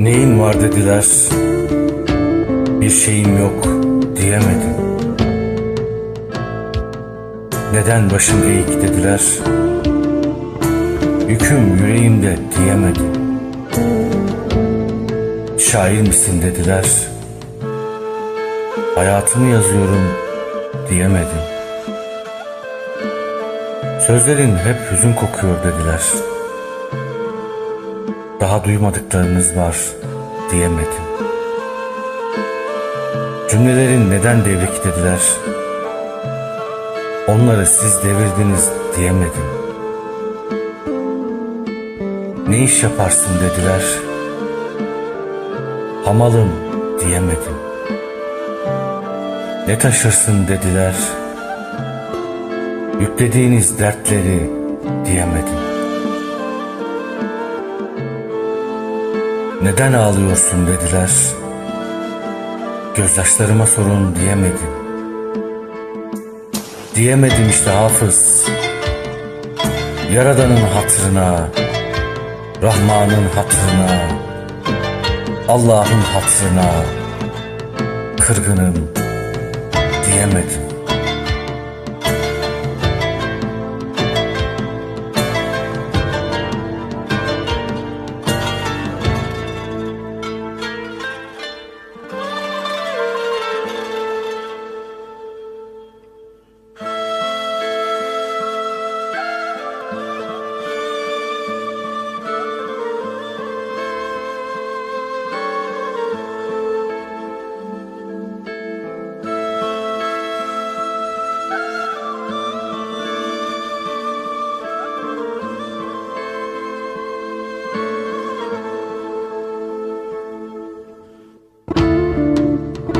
Dertlerim var dediler. Bir şeyim yok diyemedim. Neden başım eğik dediler. Yüküm yüreğimde diyemedim. Şair misin dediler. Hayatımı yazıyorum diyemedim. Sözlerin hep hüzün kokuyor dediler. Daha duymadıklarınız var diyemedim. Cümlelerin neden devrik dediler. Onları siz devirdiniz diyemedim. Ne iş yaparsın dediler. Hamalım diyemedim. Ne taşırsın dediler. Yüklediğiniz dertleri diyemedim. Neden ağlıyorsun dediler. Gözyaşlarıma sorun diyemedim. Diyemedim işte hafız. Yaradanın hatırına, Rahman'ın hatırına, Allah'ın hatırına, kırgınım diyemedim.